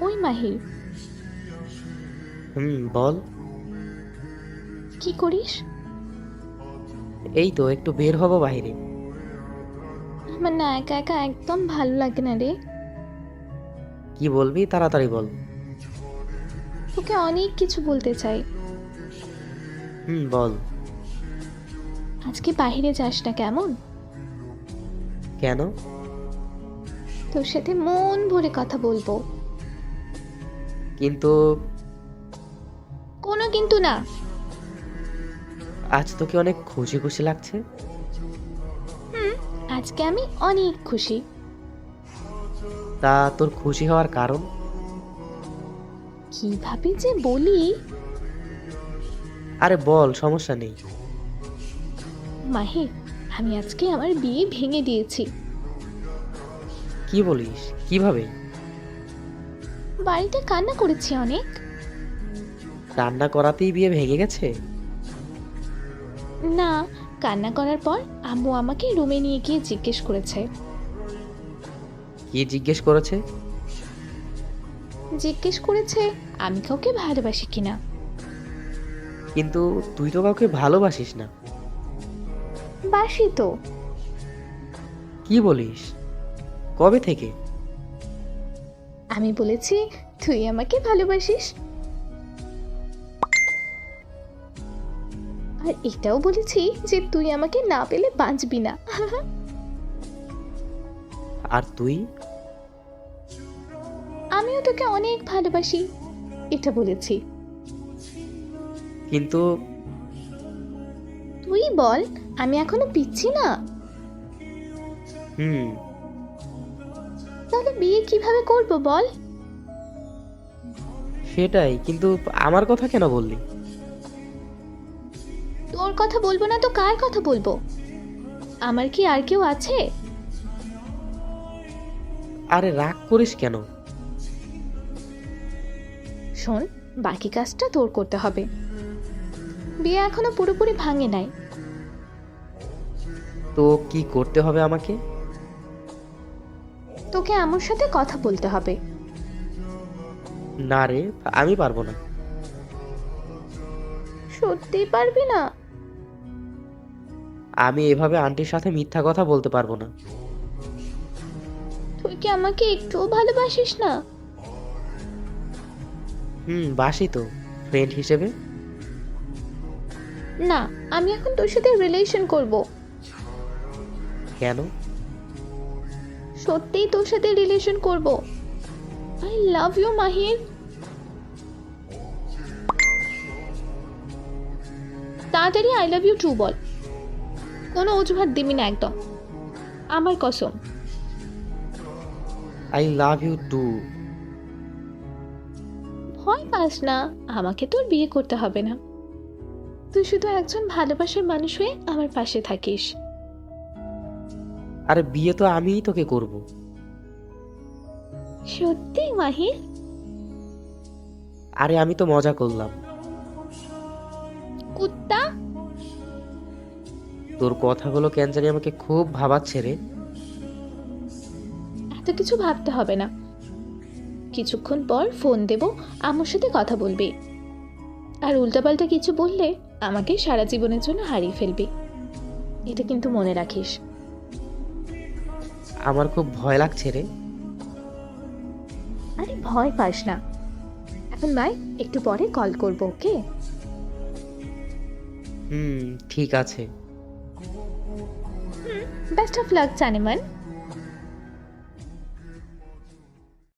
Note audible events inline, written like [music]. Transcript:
ওই মাহির। হুম বল। কি করিস? এই তো একটু বের হব বাইরে। আমার না একা একা একদম ভালো লাগে না রে। কি বলবি? তাড়াতাড়ি বল। তোকে অনেক কিছু বলতে চাই। হুম বল। আজকে বাইরে যাস না কেমন? কেন? তোর সাথে মন ভরে কথা বলব। কিন্তু কোনো কিন্তু না। আজ তোকে অনেক খুশি খুশি লাগছে? হুম আজকে আমি অনেক খুশি। তা তোর খুশি হওয়ার কারণ? কীভাবে যে বলি? আরে বল সমস্যা নেই। মাহির আমি আজকে আমার বিয়ে ভেঙে দিয়েছি। কি বলিস? কীভাবে? বাড়িতে কান্না করেছি অনেক। রান্না করাতেই বিয়ে ভেঙে গেছে? না কান্না করার পর আম্মু আমাকে রুমে নিয়ে গিয়ে জিজ্ঞেস করেছে। কি জিজ্ঞেস করেছে? জিজ্ঞেস করেছে আমি কাউকে ভালোবাসি কিনা। কিন্তু তুই তো কাউকে ভালোবাসিস না। বাসি তো। কি বলিস? কবে থেকে? আমি বলেছি তুই আমাকে ভালোবাসিস। আর এটাও বলেছি যে তুই আমাকে না পেলে বাঁচবি না। [laughs] আর তুই? আমিও তোকে অনেক ভালোবাসি এটা বলেছি। কিন্তু তুই বল আমি এখনও পিচ্ছি না। হুম। তাহলে বিয়ে কীভাবে করব বল? সেটাই কিন্তু আমার কথা কেন বললি? তোর কথা বলব না তো কার কথা বলব? আমার কি আর কেউ আছে? আরে রাগ করিস কেন? শোন বাকি কাজটা তোর করতে হবে। বিয়ে এখনও পুরোপুরি ভাঙে নাই। তো কি করতে হবে আমাকে? তোকে আমার সাথে কথা বলতে হবে। না রে আমি পারব না। সত্যিই পারবি না? আমি এভাবে আন্টির সাথে মিথ্যা কথা বলতে পারব না। তুই কি আমাকে একটুও ভালোবাসিস না? হুম বাসি তো ফ্রেন্ড হিসেবে। না আমি এখন তোর সাথে রিলেশন করব। কেন? সত্যিই তোর সাথে রিলেশন করব? I love you Mahir. তাড়াতাড়ি আই লাভ ইউ টু বল। কোনো অজুহাত দিবি না একদম। আমার কসম। আই লাভ ইউ টু ভয় পাস না। আমাকে তোর বিয়ে করতে হবে না। তুই শুধু একজন ভালোবাসার মানুষ হয়ে আমার পাশে থাকিস। আরে বিয়ে তো আমিই তোকে করব। সত্যি মাহির? আরে আমি তো মজা করলাম। কুত্তা? তোর কথাগুলো কেন জানি আমাকে খুব ভাবাচ্ছে রে। এত কিছু ভাবতে হবে না। কিছুক্ষণ পর ফোন দেব আমার সাথে কথা বলবি। আর উল্টাপাল্টা কিছু বললে আমাকে সারা জীবনের জন্য হারিয়ে ফেলবি। এটা কিন্তু মনে রাখিস। আমার খুব ভয় লাগছে রে। আরে ভয় পাস না। এখন ভাই একটু পরে কল করব ওকে? হুম ঠিক আছে। Best of luck জানেমান